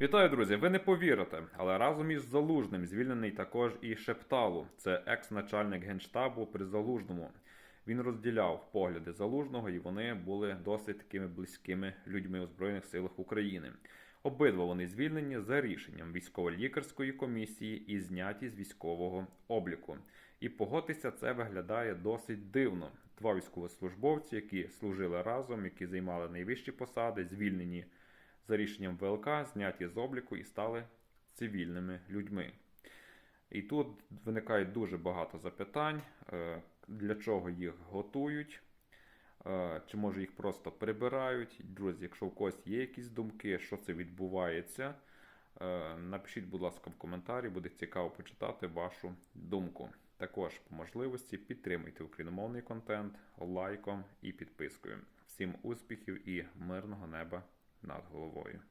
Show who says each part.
Speaker 1: Вітаю, друзі! Ви не повірите, але разом із Залужним звільнений також і Шепталу. Це екс-начальник генштабу при Залужному. Він розділяв погляди Залужного, і вони були досить такими близькими людьми у Збройних силах України. Обидва вони звільнені за рішенням військово-лікарської комісії і зняті з військового обліку. І погодьтеся, це виглядає досить дивно. Два військовослужбовці, які служили разом, які займали найвищі посади, звільнені за рішенням ВЛК, зняті з обліку і стали цивільними людьми. І тут виникає дуже багато запитань, е, для чого їх готують, е, чи може їх просто прибирають. Друзі, якщо у когось є якісь думки, що це відбувається, е, напишіть, будь ласка, в коментарі, буде цікаво почитати вашу думку. Також по можливості підтримуйте україномовний контент лайком і підпискою. Всім успіхів і мирного неба над головою.